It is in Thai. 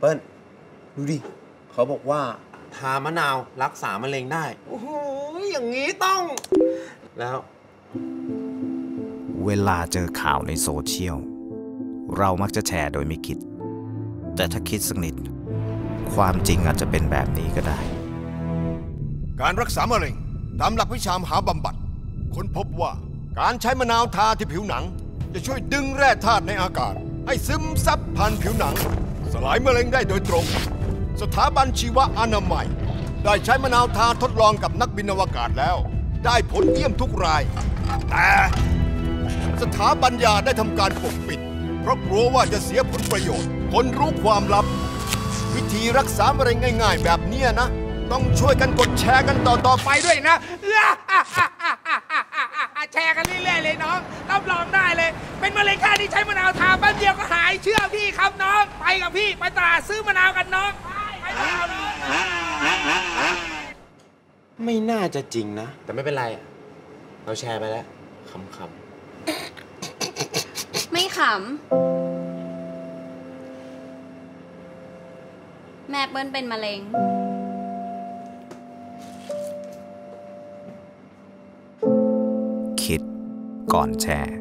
เปิ้ลดูดิเขาบอกว่าทามะนาวรักษามะเร็งได้ โอ้โห อย่างนี้ต้อง แล้ว เวลาเจอข่าวในโซเชียล เรามักจะแชร์โดยไม่คิด แต่ถ้าคิดสักนิด ความจริงอาจจะเป็นแบบนี้ก็ได้ การรักษามะเร็ง ตามหลักวิชามหาบำบัด ค้นพบว่าการใช้มะนาวทาที่ผิวหนัง จะช่วยดึงแร่ธาตุในอากาศ ให้ซึมซับผ่านผิวหนัง สลายมะเร็งได้โดยตรง สถาบันชีวอนามัย ได้ใช้มะนาวทาทดลองกับนักบินอวกาศแล้ว ได้ผลเยี่ยมทุกราย แต่สถาบันยาได้ทำการปกปิด เพราะกลัวว่าจะเสียผลประโยชน์ คนรู้ความลับ วิธีรักษามะเร็งง่าย ๆ แบบเนี้ยนะ ต้องช่วยกันกดแชร์กันต่อๆไปด้วยนะ แชร์กันเรื่อยๆเลยน้องรับรองได้เลย เป็นมะเร็งแค่ที่ใช้มะนาวทาแป๊บเดียวก็หายเชื่อพี่ครับ กับพี่ ไปตลาดซื้อมะนาวกันน้อง ไปไปมะนาวน้องไม่น่าจะจริงนะ แต่ไม่เป็นไร เราแชร์ไปแล้วขำไม่ขำ แม่เปิ้ลเป็นมะเร็งคิดก่อนแชร์